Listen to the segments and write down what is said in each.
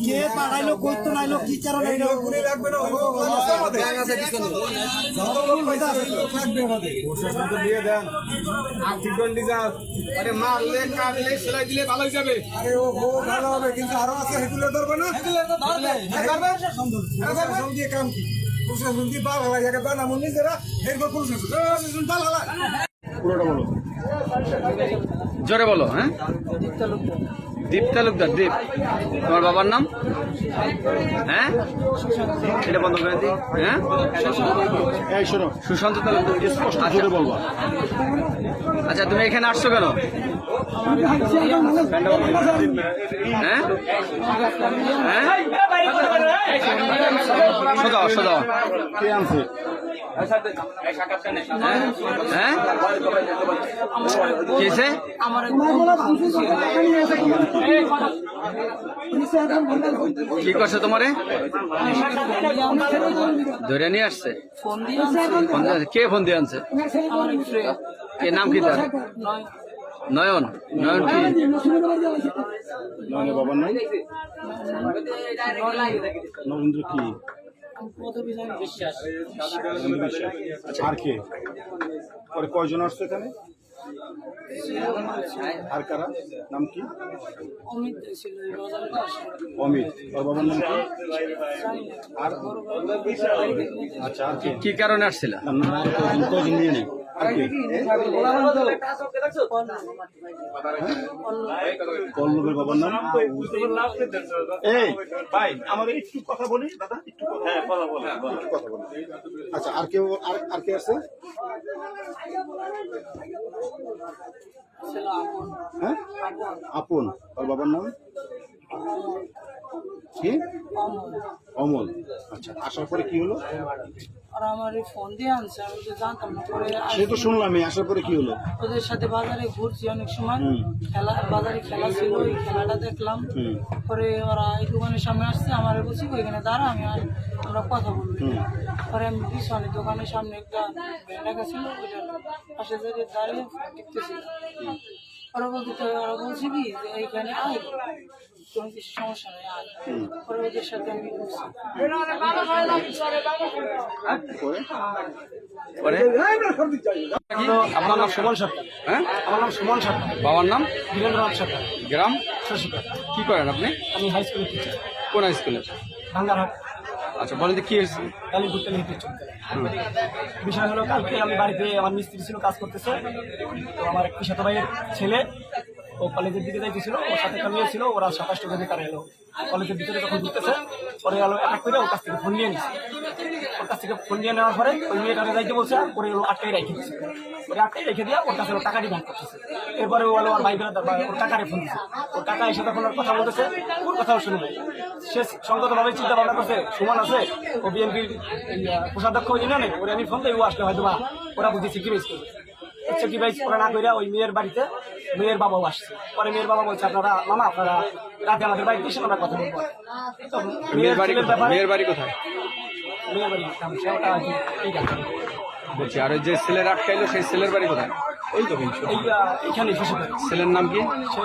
কে পাঠাইলো কই নাইলো কি কারণে এইলো প্রশাসনকে দিয়ে দেন আর্থিক দণ্ডি যা আরে মারলে কাটলে সেলাই দিলে ভালো যাবে আরে ও ও ভালো হবে কিন্তু আরও আছে হেগুলো ধরবে না কাম কি প্রশাসন দিয়ে বাল হালাই একে বানা মন নিজেরা এরপর প্রশাসন। প্রশাসন বাল হালাই পুরোটা বলো জোরে বলো হ্যাঁ? দীপ তালুকদার দীপ তোমার বাবার নাম হ্যাঁ এটা বন্ধ করে দিই হ্যাঁ এই শোনো সুশান্ত তালুকদার স্পষ্ট জোরে বলবা আচ্ছা তুমি এখানে আসছো কেন হ্যাঁ হ্যাঁ শোধাও শোধাও কে হ্যাঁ? কেসে? কি করছে তোমারে? ধরে নিয়ে আসছে? কে ফোন দিয়ে আনছে? কে নাম কি তার? নয়ন। নয়ন কি? নয়নের বাবার নাম? নরেন্দ্র কি? আচ্ছা আর কে? পরে কয়জন আসছে এখানে? আর কারা? নাম কি? অমিত। ওর বাবার নাম কি? আর? আচ্ছা কে কি কারণে আসছিল? না, না, আর কয়জন কয়জন নিয়ে নেই? কল্লবের বাবার নাম। এই ভাই আমাদের একটু কথা বলি দাদা একটু কথা হ্যাঁ কথা বলি কথা বলি। আচ্ছা আর কেউ আর আর কে আছে? হ্যাঁ? আপন। আপন ওর বাবার নাম? কি? অমল। আচ্ছা আসার পরে কি হলো? আর আমার এই ফোন দিয়ে আনছে আমি তো জানতাম না। পরে সে তো শুনলামই আসার পরে কি হলো? ওদের সাথে বাজারে ঘুরছি অনেক সময়। খেলা বাজারে খেলা ছিল ওই খেলাটা দেখলাম। পরে ওরা এই দোকানের সামনে আসছে আমার বলছি ওইখানে দাঁড়া আমি আর আমরা কথা বলব পরে আমি পিছনে দোকানের সামনে একটা ব্যান্ডাকা ছিল ওইটার পাশে দাঁড়িয়ে ওরা বলতে তো ওরা বলছে কি যে এইখানে আয় কোনো কিছু সমস্যা নেই আয় ওদের সাথে আমি আমার নাম সুমন সরকার। হ্যাঁ? আমার নাম সুমন সরকার। বাবার নাম? বীরেন্দ্রনাথ সরকার। গ্রাম? শশীকার কি করেন আপনি? আমি হাই স্কুলের টিচার কোন স্কুলে ভাঙ্গারহাট। আচ্ছা বলেন তো কি হয়েছে ঘুরতে নিতে বিষয় হলো কালকে আমি বাড়িতে আমার মিস্ত্রি ছিল কাজ করতেছে। তো আমার একটি পিসাতো ভাইয়ের ছেলে ও কলেজের দিকে যাইতেছিল ওর সাথে কামিয়ে মেয়ে ছিল ওরা সাতাশটা দিয়ে তারা এলো কলেজের ভিতরে যখন ঘুরতেছে পরে এলো এক করে ওর কাছ থেকে ফোন নিয়ে নিছে। ওর কাছ থেকে ফোন নিয়ে নেওয়ার পরে ওই মেয়েটারে যাইতে বলছে পরে এলো আটকাই রেখে দিচ্ছে ওরে আটকাই রেখে দিয়ে ওর কাছে ওর টাকা ডিমান্ড করতেছে। এরপরে ও ওর ভাই বেড়াতে ওর টাকারে ফোন দিচ্ছে ওর টাকা এসে তখন ওর কথা বলতেছে ওর কথাও শুনে নাই। সে সঙ্গতভাবে চিন্তা ভাবনা করছে সুমন আছে ও বিএনপির কোষাধ্যক্ষ ইউনিয়নে ওরে আমি ফোন দিই ও আসলে হয়তো বা ওরা বুঝি সিকিউরিজ করবে সিকিউরিজ ওরা না করে ওই মেয়ের বাড়িতে মেয়ের বাবাও আসছে। পরে মেয়ের বাবা বলছে আপনারা মামা আপনারা রাতে আমাদের বাড়িতে এসে আমরা কথা বলব। মেয়ের বাড়ি কোথায়? বলছি আর ওই যে ছেলের আটকাইলো সেই ছেলের বাড়ি কোথায়? এই তো এই এইখানে এসে ছেলের নাম কি?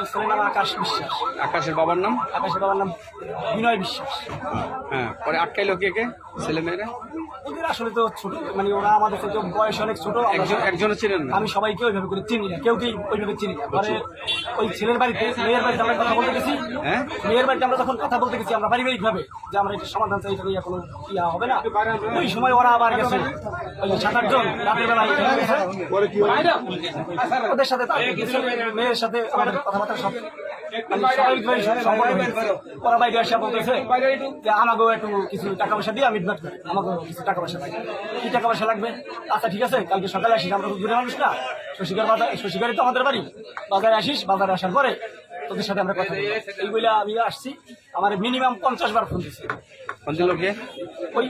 ছেলের নাম আকাশ বিশ্বাস। আকাশের বাবার নাম? আকাশের বাবার নাম বিনয় বিশ্বাস। হ্যাঁ পরে আটকাইলো কে কে? ওদের আসলে তো ছোট মানে ওরা আমাদের থেকে বয়স অনেক ছোট একজনও ছিলেন না? আমি সবাইকে ওইভাবে করে চিনি না কেউ কেউ ওইভাবে চিনি না? পরে ওই ছেলের বাড়িতে মেয়ের বাড়িতে আমরা কথা বলতে গেছি হ্যাঁ? মেয়ের বাড়িতে আমরা যখন কথা বলতে গেছি আমরা পারিবারিক যে আমরা এটা সমাধান চাই এটা কোনো ইয়া হবে না। ওই সময় ওরা আবার গেছে ওই সাত আটজন রাতের বেলা ওদের সাথে মেয়ের সাথে আমাদের কথাবার্তা সব ওরা আমাকেও একটু কিছু টাকা পয়সা দিয়ে টাকা পয়সা কি টাকা পয়সা লাগবে? আচ্ছা ঠিক আছে, কালকে সকালে আসিস বাজার তো আমাদের বাড়ি। বাজারে আসিস, বাজারে আসার পরে তোদের সাথে আমরা কথা বলব। এই আমি আসছি আমার মিনিমাম পঞ্চাশ বার ফোন দিচ্ছে কোন দিল কে? ওই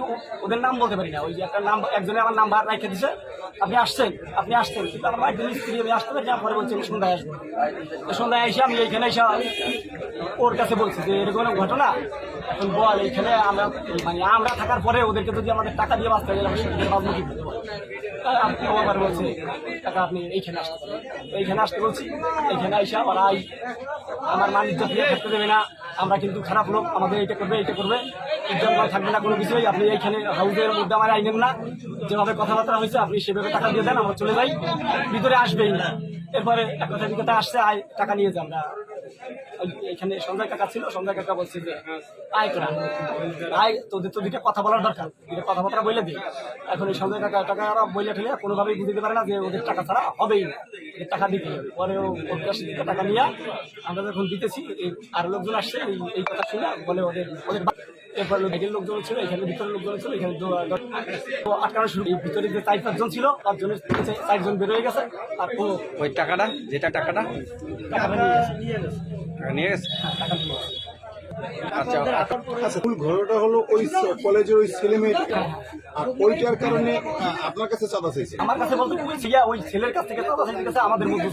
ওদের নাম বলতে পারি না ওই যে একটা নাম একজনে আমার নাম্বার রেখে দিছে। আপনি আসছেন আপনি আসছেন কিন্তু আমার বাড়িতে মিস্ত্রি আমি আসতে পারি পরে বলছেন সন্ধ্যায় আসব। সন্ধ্যায় এসে আমি এইখানে এসে ওর কাছে বলছি যে এরকম ঘটনা এখন বল এইখানে আমরা মানে আমরা থাকার পরে ওদেরকে যদি আমাদের টাকা দিয়ে বাঁচতে গেলে সেখানে বাঁচবো কি বল? আপনি ও বলছে টাকা আপনি এইখানে আসতে পারেন। এইখানে আসতে বলছি, এইখানে আইসা ওরা এই আমার মানিজ্য দিয়ে থাকতে দেবে না। আমরা কিন্তু খারাপ লোক, আমাদের এইটা করবে এইটা করবে। ইজ্জত মান থাকবে না, কোনো কিছুই। আপনি এইখানে হাউসের মধ্যে আমার আইনেন না। যেভাবে কথাবার্তা হয়েছে, আপনি সেভাবে টাকা দিয়ে দেন, আমরা চলে যাই। ভিতরে আসবেই না। এরপরে এক কথা কথা আসছে, আয়, টাকা নিয়ে যান। না এখানে সঞ্জয় কাকা ছিল সঞ্জয় কাকা বলছে যে আয় করা আয় তোদের তো দুইটা কথা বলার দরকার দুইটা কথাবার্তা বলে দিই এখন এই সঞ্জয় কাকা টাকা বইলে ঠেলে কোনোভাবেই বুঝতে পারে না যে ওদের টাকা ছাড়া হবেই না টাকা দিতে পরে ওর কাছে টাকা নিয়ে আমরা যখন দিতেছি এই আর লোকজন আসছে এই কথা শুনে বলে ওদের ওদের এরপর বাইরের লোকজন ছিল এখানে ভিতরের লোকজন ছিল এখানে আটকানো শুরু ভিতরে যে চার পাঁচজন ছিল পাঁচজনের চারজন বের হয়ে গেছে আর ওই টাকাটা যেটা টাকাটা? টাকাটা নিয়ে গেছে। নিয়ে আচ্ছা আচ্ছা মূল ঘটনাটা হলো ওই কলেজের ওই ছেলে মেয়েটা আর ওইটার কারণে আপনার কাছে চাঁদা চাইছে? আমার কাছে বলতে ওই ছেলের কাছ থেকে আমাদের মধ্যে